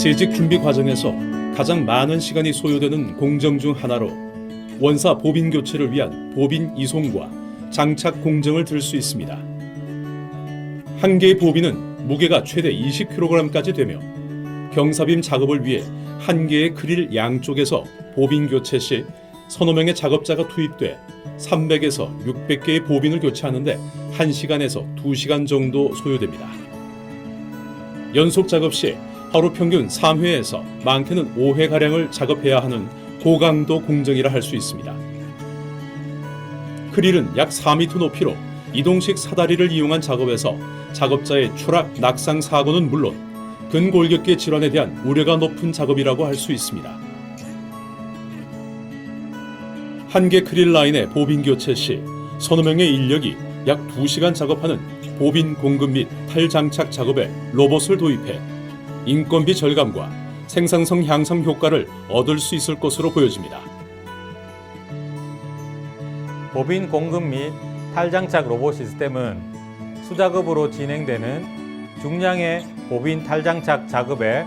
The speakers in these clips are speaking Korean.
재직 준비 과정에서 가장 많은 시간이 소요되는 공정 중 하나로 원사 보빈 교체를 위한 보빈 이송과 장착 공정을 들 수 있습니다. 한 개의 보빈은 무게가 최대 20kg까지 되며 경사빔 작업을 위해 한 개의 크릴 양쪽에서 보빈 교체 시 서너 명의 작업자가 투입돼 300에서 600개의 보빈을 교체하는데 1시간에서 2시간 정도 소요됩니다. 연속 작업 시 하루 평균 3회에서 많게는 5회가량을 작업해야 하는 고강도 공정이라 할 수 있습니다. 크릴은 약 4m 높이로 이동식 사다리를 이용한 작업에서 작업자의 추락, 낙상 사고는 물론 근골격계 질환에 대한 우려가 높은 작업이라고 할 수 있습니다. 한 개 크릴 라인의 보빈 교체 시 서너 명의 인력이 약 2시간 작업하는 보빈 공급 및 탈장착 작업에 로봇을 도입해 인건비 절감과 생산성 향상 효과를 얻을 수 있을 것으로 보여집니다. 보빈 공급 및 탈장착 로봇 시스템은 수작업으로 진행되는 중량의 보빈 탈장착 작업의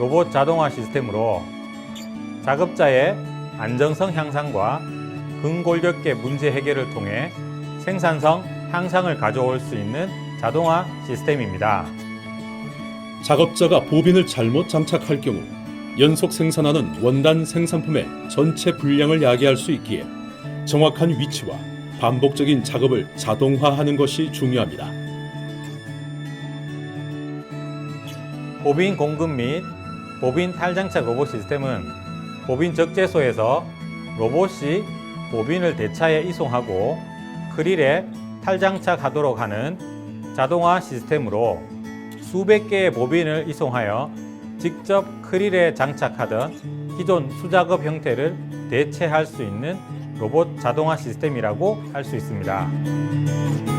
로봇 자동화 시스템으로 작업자의 안정성 향상과 근골격계 문제 해결을 통해 생산성 향상을 가져올 수 있는 자동화 시스템입니다. 작업자가 보빈을 잘못 장착할 경우 연속 생산하는 원단 생산품의 전체 분량을 야기할 수 있기에 정확한 위치와 반복적인 작업을 자동화하는 것이 중요합니다. 보빈 공급 및 보빈 탈장착 로봇 시스템은 보빈 적재소에서 로봇이 보빈을 대차에 이송하고 크릴에 탈장착하도록 하는 자동화 시스템으로 수백 개의 보빈을 이송하여 직접 크릴에 장착하던 기존 수작업 형태를 대체할 수 있는 로봇 자동화 시스템이라고 할 수 있습니다.